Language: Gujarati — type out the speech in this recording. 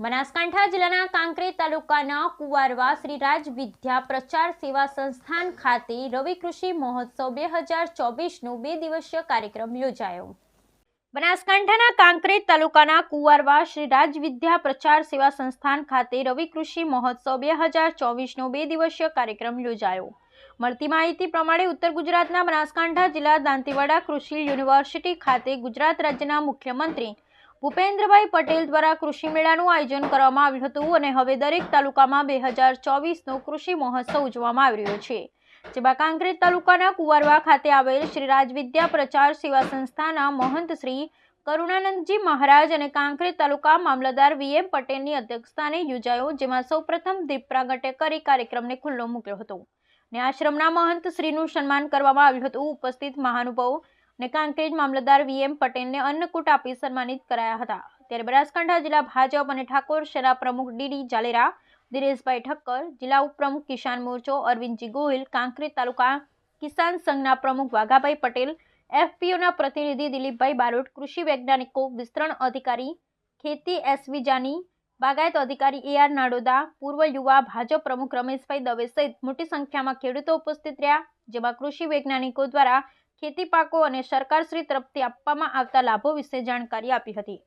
બનાસકાંઠા જિલ્લાના કાંકરેજ તાલુકાના કુવારવા શ્રી રાજ વિદ્યા પ્રચાર સેવા સંસ્થાન ખાતે રવિ કૃષિ મહોત્સવ બે હજાર ચોવીસનો બે દિવસીય કાર્યક્રમ યોજાયો. બનાસકાંઠાના કાંકરેજ તાલુકાના કુવારવા શ્રી રાજ વિદ્યા પ્રચાર સેવા સંસ્થાન ખાતે રવિ કૃષિ મહોત્સવ બે હજાર ચોવીસનો બે દિવસીય કાર્યક્રમ યોજાયો. મળતી માહિતી પ્રમાણે ઉત્તર ગુજરાતના બનાસકાંઠા જિલ્લા દાંતીવાડા કૃષિ યુનિવર્સિટી ખાતે ગુજરાત રાજ્યના મુખ્યમંત્રી ભૂપેન્દ્રભાઈ પટેલ દ્વારા કૃષિ મેળાનું આયોજન કરવામાં આવ્યું હતું અને હવે દરેક તાલુકામાં બે હજાર ચોવીસનો કૃષિ મહોત્સવ ઉજવવામાં આવી રહ્યો છે, જેમાં કાંકરેજ તાલુકાના કુવારવા ખાતે આવેલ શ્રી રાજવિદ્યા પ્રચાર સેવા સંસ્થાના મહંત શ્રી કરુણાનંદજી મહારાજ અને કાંકરેજ તાલુકા મામલતદાર વીએમ પટેલની અધ્યક્ષતાને યોજાયો, જેમાં સૌપ્રથમ દીપ પ્રાગટ્ય કરી કાર્યક્રમને ખુલ્લો મૂક્યો હતો. અને આશ્રમના મહંત શ્રીનું સન્માન કરવામાં આવ્યું હતું. ઉપસ્થિત મહાનુભાવો અને કાંકરેજ મામલતદાર વીએમ પટેલને અન્નકૂટ આપી સન્માનિત કરાયા હતા. ત્યારે બનાસકાંઠા જિલ્લા ભાજપ અને ઠાકોર સેના પ્રમુખ ડીડી જાલેરા, દિનેશભાઈ ઠક્કર, જિલ્લા ઉપપ્રમુખ કિસાન મોરચો અરવિંદજી ગોહિલ, કાંકરેજ તાલુકા કિસાન સંઘના પ્રમુખ વાઘાભાઈ પટેલ, એફપીઓના પ્રતિનિધિ દિલીપભાઈ બારોટ, કૃષિ વૈજ્ઞાનિકો, વિસ્તરણ અધિકારી ખેતી એસવી જાની, બાગાયત અધિકારી એ આર નાડોદા, પૂર્વ યુવા ભાજપ પ્રમુખ રમેશભાઈ દવે સહિત મોટી સંખ્યામાં ખેડૂતો ઉપસ્થિત રહ્યા, જેમાં કૃષિ વૈજ્ઞાનિકો દ્વારા ખેતી પાકો અને સરકારશ્રી તરફથી આપવામાં આવતા લાભો વિશે જાણકારી આપી હતી.